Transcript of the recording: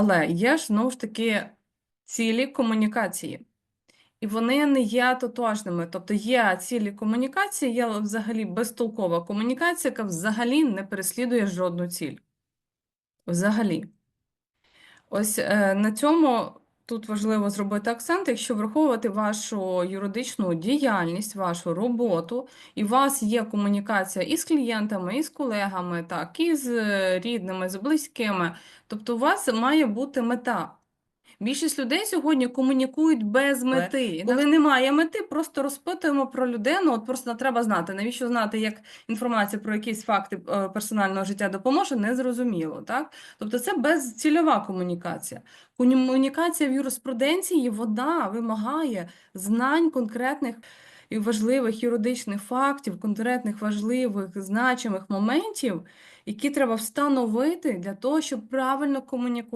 Але є ж знову ж таки цілі комунікації. І вони не є тотожними. Тобто є цілі комунікації, є взагалі безтолкова комунікація, яка взагалі не переслідує жодну ціль. Взагалі. Ось е, на цьому тут важливо зробити акцент, якщо враховувати вашу юридичну діяльність, вашу роботу, і у вас є комунікація і з клієнтами, і з колегами, так, і з е, рідними, з близькими. Тобто, у вас має бути мета. Більшість людей сьогодні комунікують без мети. Коли немає мети, просто розпитуємо про людину. От просто треба знати, навіщо знати, як інформація про якісь факти е, персонального життя допоможе, незрозуміло. Так? Тобто це безцільова комунікація. Комунікація в юриспруденції вона вимагає знань конкретних і важливих юридичних фактів, конкретних важливих значимих моментів, які треба встановити для того, щоб правильно комунікувати.